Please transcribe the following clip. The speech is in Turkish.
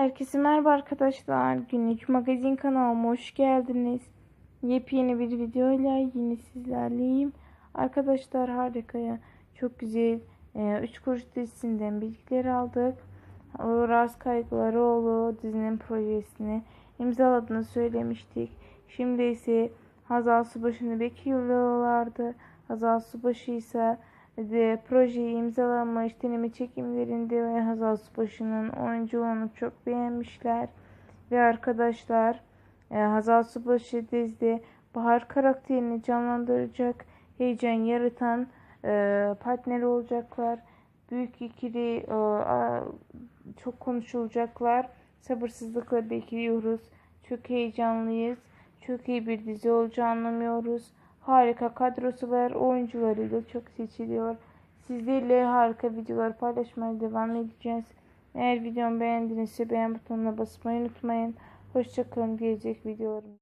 Herkese merhaba arkadaşlar. Günlük magazin kanalıma hoş geldiniz. Yepyeni bir videoyla yine sizlerleyim. Arkadaşlar harikaya çok güzel 3 kuruş dizisinden bilgiler aldık. Uğraz Kaygılaroğlu dizinin projesini imzaladığını söylemiştik. Şimdi ise Hazal Subaşı'nı bekliyorlardı. Hazal Subaşı ise projeyi imzalamış deneme çekimlerinde ve Hazal Subaşı'nın oyunculuğunu çok beğenmişler. Ve arkadaşlar e, Hazal Subaşı dizide Bahar karakterini canlandıracak heyecan yaratan e, partner olacaklar. Büyük ikili e, çok konuşulacaklar. Sabırsızlıkla bekliyoruz. Çok heyecanlıyız. Çok iyi bir dizi olacağını anlamıyoruz. Harika kadrosu var. Oyuncularıyla çok seçiliyor. Sizlerle harika videolar paylaşmaya devam edeceğiz. Eğer videomu beğendinizse beğen butonuna basmayı unutmayın. Hoşçakalın diyecek videolarım.